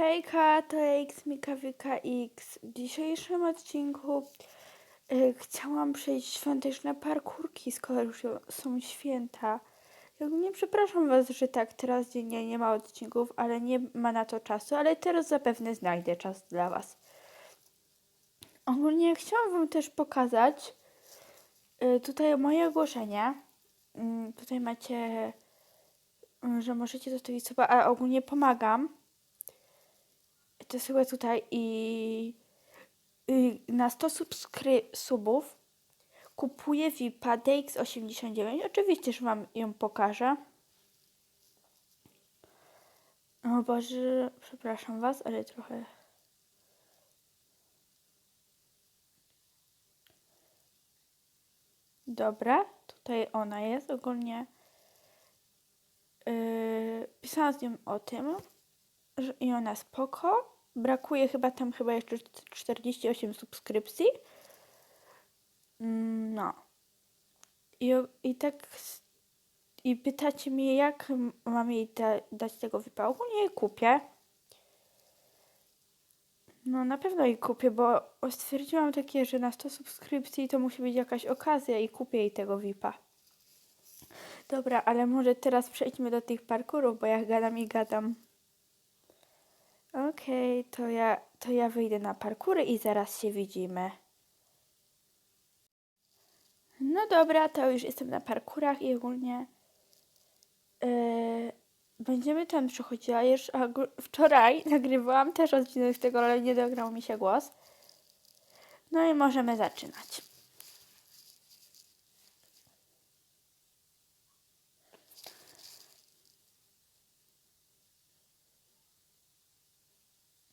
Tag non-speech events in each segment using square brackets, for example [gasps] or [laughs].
Hejka, to X Mika Wika X. W dzisiejszym odcinku y, chciałam przejść świąteczne parkurki, skoro już są święta. Nie przepraszam Was, że tak teraz dziennie nie ma odcinków, ale nie ma na to czasu, ale teraz zapewne znajdę czas dla Was. Ogólnie chciałam Wam też pokazać y, tutaj moje ogłoszenie. Mm, tutaj macie, y, że możecie zostawić sobie, a ogólnie pomagam chyba tutaj i, i na 100 subskry- subów kupuję VIPa DX89. Oczywiście, że Wam ją pokażę. O Boże, przepraszam Was, ale trochę... Dobra, tutaj ona jest ogólnie. Yy, pisałam z nią o tym, że i ona spoko. Brakuje chyba tam chyba jeszcze 48 subskrypcji. Mm, No. I, i tak. I pytacie mnie, jak mam jej da, dać tego wypału? Nie kupię. No na pewno jej kupię, bo stwierdziłam takie, że na 100 subskrypcji to musi być jakaś okazja i kupię jej tego VIPa. Dobra, ale może teraz przejdźmy do tych parkurów, bo ja gadam i gadam. Okej, to ja, to ja wyjdę na parkury i zaraz się widzimy. No dobra, to już jestem na parkurach i ogólnie yy, będziemy tam przechodzić. A już wczoraj [laughs] nagrywałam też odcinek z tego, ale nie dograł mi się głos. No i możemy zaczynać.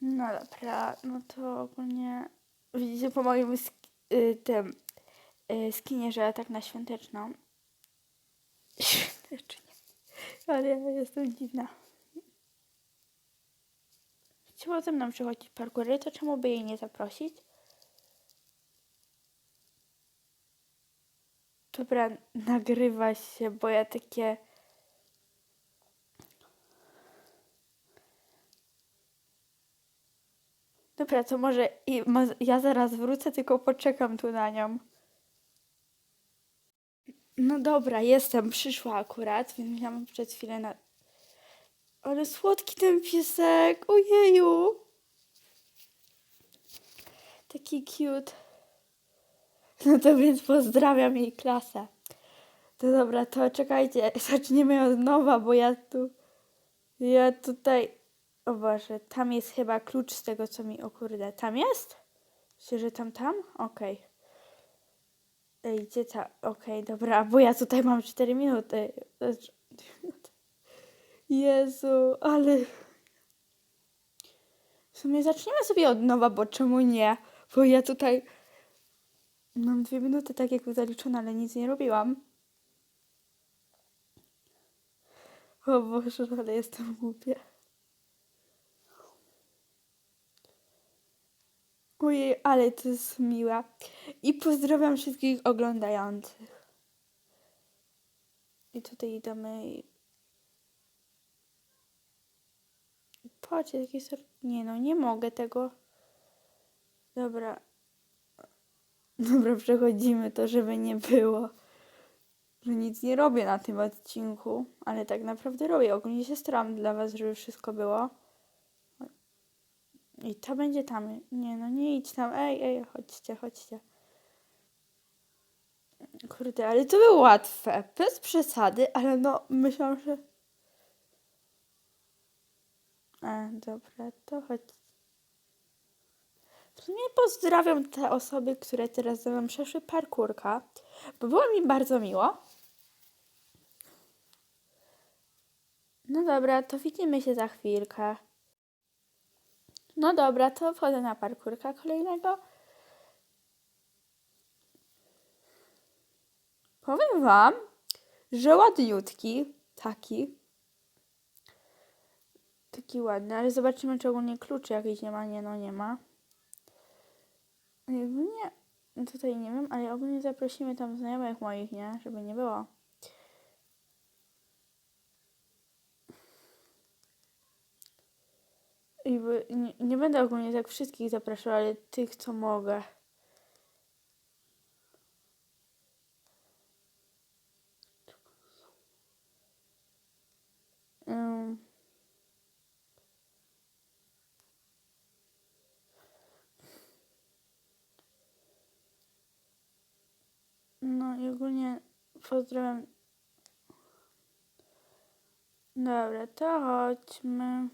No dobra, no to ogólnie widzicie po moim sk- y, tym y, skinie, że tak na świąteczną. [laughs] Świątecznie. Ale ja jestem dziwna. Chciała ze mną przychodzić parkury, to czemu by jej nie zaprosić? Dobra, nagrywa się, bo ja takie... Dobra, to może i ja zaraz wrócę, tylko poczekam tu na nią. No dobra, jestem, przyszła akurat, więc miałam przed chwilę na... Ale słodki ten piesek, ojeju! Taki cute. No to więc pozdrawiam jej klasę. To dobra, to czekajcie, [laughs] zaczniemy od nowa, bo ja tu... Ja tutaj... O Boże, tam jest chyba klucz z tego, co mi... O kurde, tam jest? Myślę, że tam, tam? Okej. Ej, gdzie ta... Okej, dobra, bo ja tutaj mam 4 minuty. Jezu, ale... W sumie zaczniemy sobie od nowa, bo czemu nie? Bo ja tutaj... Mam dwie minuty tak jak zaliczone, ale nic nie robiłam. O Boże, ale jestem głupia. Ojej, ale to jest miła. I pozdrawiam wszystkich oglądających. I tutaj i... Patrzcie, jakie ser... Nie no, nie mogę tego. Dobra. Dobra, przechodzimy to, żeby nie było. Że nic nie robię na tym odcinku, ale tak naprawdę robię. Ogólnie się staram dla was, żeby wszystko było. I to będzie tam. Nie, no nie idź tam. Ej, ej, chodźcie, chodźcie. Kurde, ale to było łatwe. Bez przesady, ale no myślałam, że... A, dobra, to chodź. W sumie pozdrawiam te osoby, które teraz ze mną przeszły parkurka, bo było mi bardzo miło. No dobra, to widzimy się za chwilkę. No dobra, to wchodzę na parkurka kolejnego. Powiem wam, że ładniutki, taki. Taki ładny, ale zobaczymy, czy ogólnie kluczy jakiś nie ma. Nie, no nie ma. Jakby nie, tutaj nie wiem, ale ogólnie zaprosimy tam znajomych moich, nie? Żeby nie było. I by, nie, nie będę ogólnie tak wszystkich zapraszała, ale tych, co mogę. No i ogólnie pozdrawiam. Dobra, to chodźmy.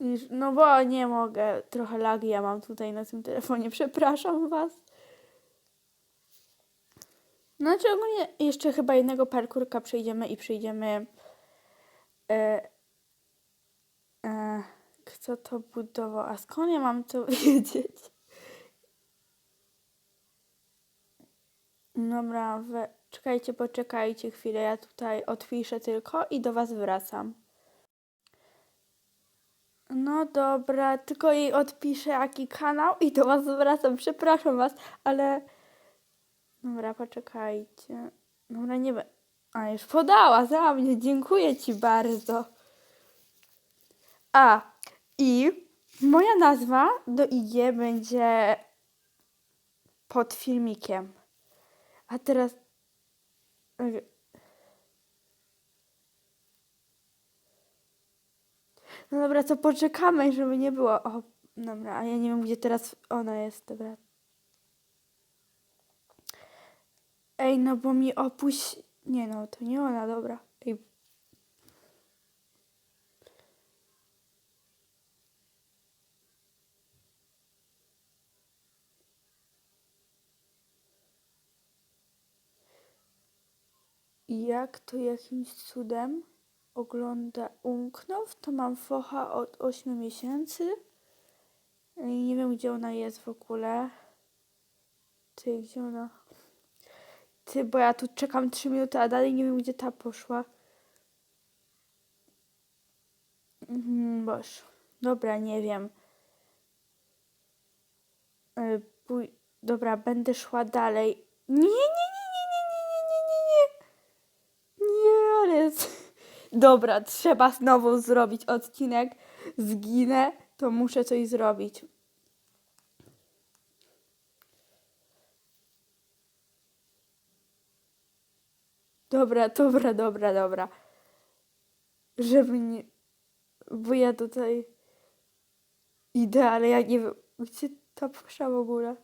Już- No bo nie mogę, trochę lagi ja mam tutaj na tym telefonie, [laughs] przepraszam was. Znaczy ogólnie jeszcze chyba jednego parkurka przejdziemy i przejdziemy... E, e, kto to budował? A skąd ja mam to [laughs] wiedzieć? Dobra, we, czekajcie, poczekajcie chwilę, ja tutaj odpiszę tylko i do was wracam. No dobra, tylko jej odpiszę jaki kanał i do was wracam. Przepraszam was, ale. Dobra, poczekajcie. Dobra, nie wiem. A już podała za mnie, dziękuję ci bardzo. A, i moja nazwa do IG będzie pod filmikiem. A teraz. No dobra, to poczekamy, żeby nie było. O, dobra, a ja nie wiem, gdzie teraz ona jest, dobra. Ej, no bo mi opuść... Nie no, to nie ona, dobra. Ej. Jak to jakimś cudem ogląda umknął, to mam focha od 8 miesięcy. Nie wiem, gdzie ona jest w ogóle. Ty, gdzie ona? Ty, bo ja tu czekam 3 minuty, a dalej nie wiem, gdzie ta poszła. Mhm, boż. Dobra, nie wiem. Pój- Dobra, będę szła dalej. Nie, nie, nie, nie, nie, nie, nie. Nie, ale... Dobra, trzeba znowu zrobić odcinek. Zginę, to muszę coś zrobić. Dobra, dobra, dobra, dobra. Żeby nie... Bo ja tutaj idę, ale ja nie wiem, gdzie ta poszła w ogóle.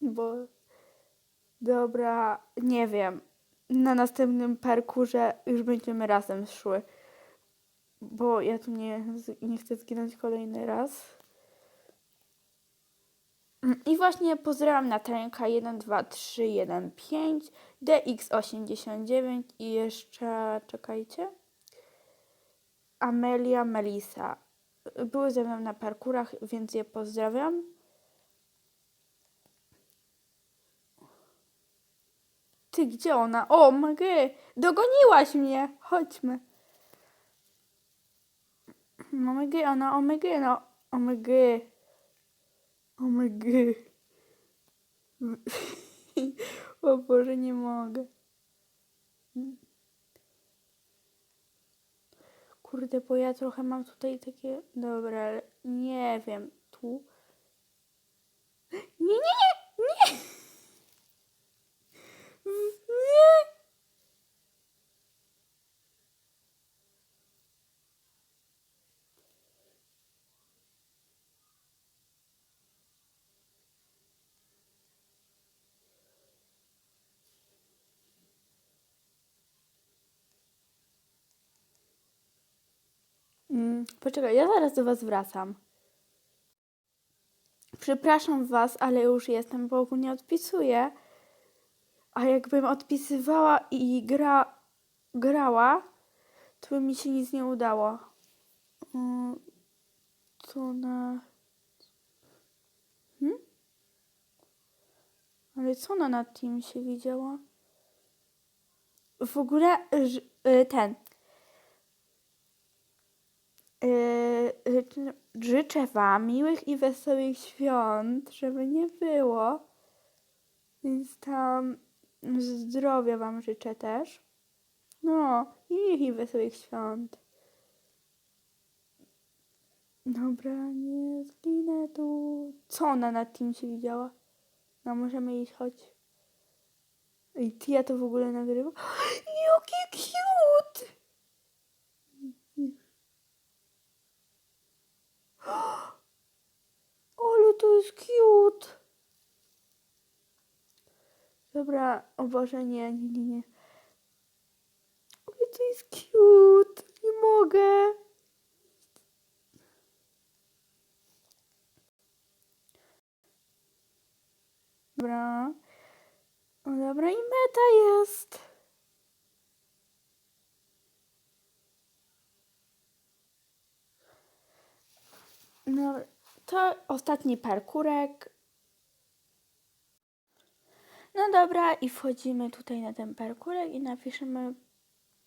Bo... Dobra, nie wiem. Na następnym parkurze już będziemy razem szły. Bo ja tu nie, nie chcę zginąć kolejny raz. I właśnie pozdrawiam Natalenka 12315, DX89 i jeszcze, czekajcie, Amelia, Melisa. Były ze mną na parkurach, więc je pozdrawiam. Ty, gdzie ona? O, my dogoniłaś mnie. Chodźmy. No god, ona, o god, no, o god. O god. O Boże, nie mogę. Kurde, bo ja trochę mam tutaj takie... Dobra, ale nie wiem. Tu... Nie, nie! Nie! Nie! Mm, poczekaj, ja zaraz do was wracam. Przepraszam was, ale już jestem, bo ogólnie odpisuję. A jakbym odpisywała i gra, grała, to by mi się nic nie udało. Mm, To na... Hmm? Ale co ona na tym się widziała? W ogóle y, ten. Życzę- życzę Wam miłych i wesołych świąt, żeby nie było. Więc tam zdrowia Wam życzę też. No, i miłych i wesołych świąt. Dobra, nie zginę tu. Co ona na tym się widziała? No, możemy iść, chodź. Ej, ty, ja to w ogóle nagrywam. [gasps] Jaki cute! [gasps] Olu, to jest cute! Dobra, o Boże, nie, nie, nie, nie. To jest cute! Nie mogę! Dobra. O, dobra, i meta jest. No, to ostatni parkurek. No dobra, i wchodzimy tutaj na ten parkurek i napiszemy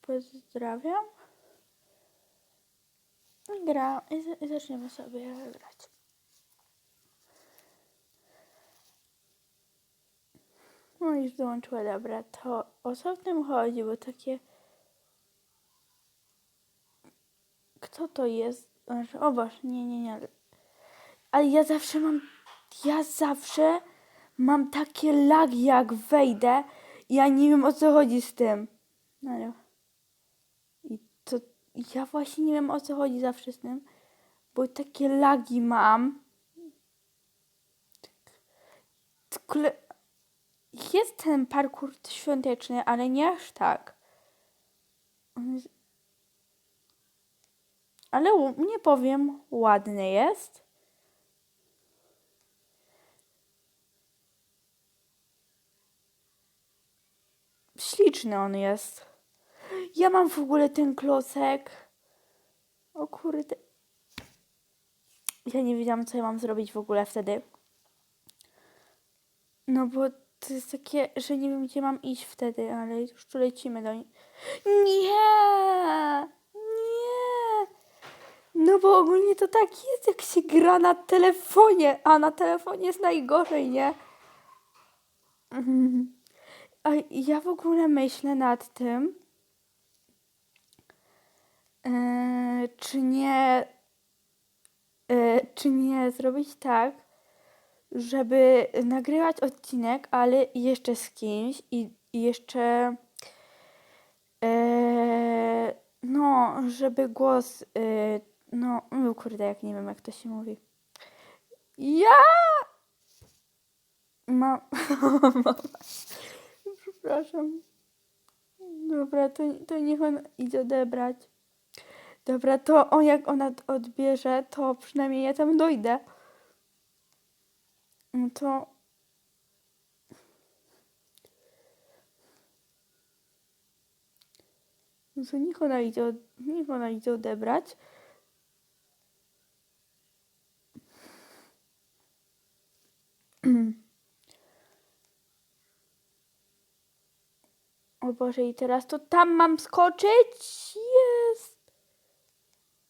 pozdrawiam. I gra, i, i zaczniemy sobie grać. No już dołączyła, dobra, to o co w tym chodzi, bo takie... Kto to jest? O Boże, nie, nie, nie. Ale ja zawsze mam, ja zawsze mam takie lagi, jak wejdę. Ja nie wiem, o co chodzi z tym. No ale... I to, ja właśnie nie wiem, o co chodzi zawsze z tym, bo takie lagi mam. Tylko jest ten parkour świąteczny, ale nie aż tak. Ale nie powiem, ładny jest. Śliczny on jest. Ja mam w ogóle ten klocek. O kurde. Ja nie wiedziałam, co ja mam zrobić w ogóle wtedy. No bo to jest takie, że nie wiem, gdzie mam iść wtedy, ale już tu lecimy do niej. Nie! Nie! No bo ogólnie to tak jest, jak się gra na telefonie, a na telefonie jest najgorzej, nie? Mhm. [laughs] A ja w ogóle myślę nad tym, e, czy nie, e, czy nie zrobić tak, żeby nagrywać odcinek, ale jeszcze z kimś i, i jeszcze e, no, żeby głos no, no kurde, jak nie wiem jak to się mówi. Ja mam [laughs] przepraszam. Dobra, to, to niech on idzie odebrać. Dobra, to on jak ona odbierze, to przynajmniej ja tam dojdę. No to. No to niech ona idzie, od... niech ona idzie odebrać. [clears throat] O Boże, i teraz to tam mam skoczyć? Jest!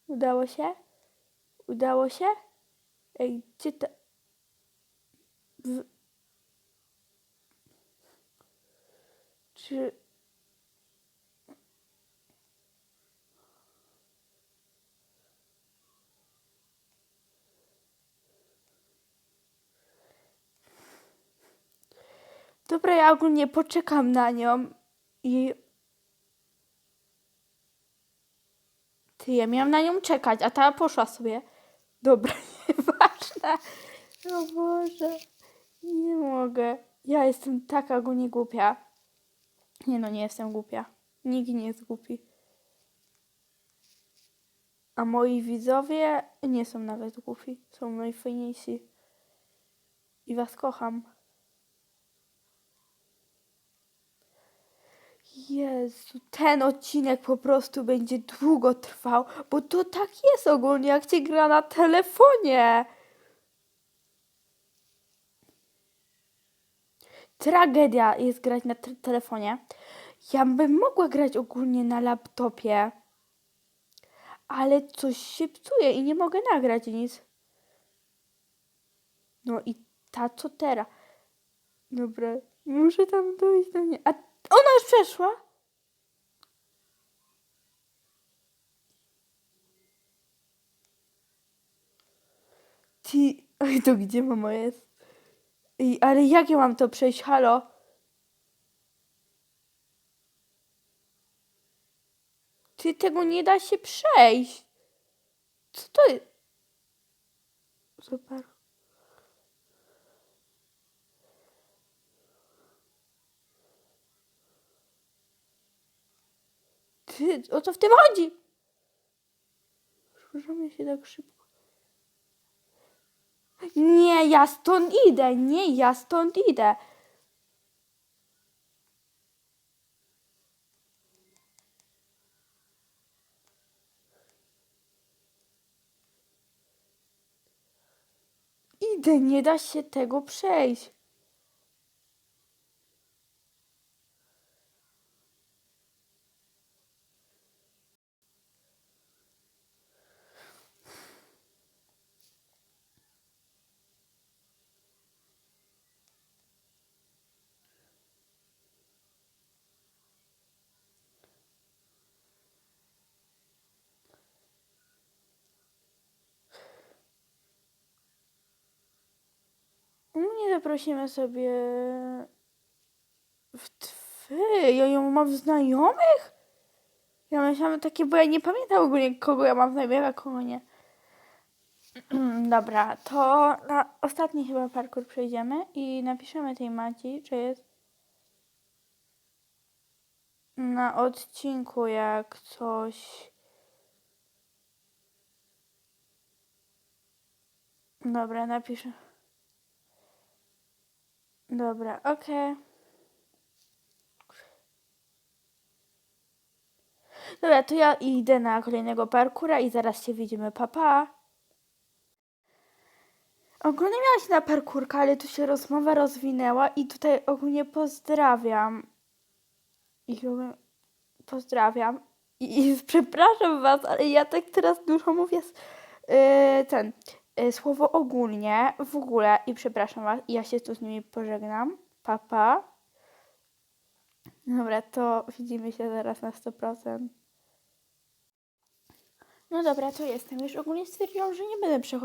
Udało się? Udało się? Ej, gdzie ta... W... Czy... Dobra, ja ogólnie poczekam na nią i... Ty, ja miałam na nią czekać, a ta poszła sobie. Dobra, [laughs] nieważne. O Boże, nie mogę. Ja jestem taka ogólnie głupia. Nie no, nie jestem głupia. Nikt nie jest głupi. A moi widzowie nie są nawet głupi. Są najfajniejsi. I was kocham. Jezu, ten odcinek po prostu będzie długo trwał, bo to tak jest ogólnie, jak się gra na telefonie. Tragedia jest grać na te- telefonie. Ja bym mogła grać ogólnie na laptopie, ale coś się psuje i nie mogę nagrać nic. No i ta co teraz? Dobra, muszę tam dojść do niej. A ona już przeszła? Ty, oj, to gdzie mama jest? Ej, ale jak ja mam to przejść? Halo? Ty, tego nie da się przejść. Co to jest? Super. O co w tym chodzi? Przepraszam, się tak szybko. Nie, ja stąd idę. Nie, ja stąd idę. Idę, nie da się tego przejść. Zaprosimy sobie w twy. Ja ją mam w znajomych? Ja myślałam takie, bo ja nie pamiętam ogólnie kogo ja mam w znajomych, a kogo nie. [clears throat] Dobra, to na ostatni chyba parkour przejdziemy i napiszemy tej Maci, czy jest na odcinku jak coś. Dobra, napiszę. Dobra, okej. Dobra, to ja idę na kolejnego parkura i zaraz się widzimy. Papa. Pa. Ogólnie miała się na parkurka, ale tu się rozmowa rozwinęła i tutaj ogólnie pozdrawiam. I pozdrawiam. I, i [laughs] przepraszam was, ale ja tak teraz dużo mówię s- yy, ten słowo ogólnie w ogóle i przepraszam was. Ja się tu z nimi pożegnam. Papa. Pa. Dobra, to widzimy się zaraz na 100%. No dobra, to jestem. Już ogólnie stwierdziłam, że nie będę przechodzić.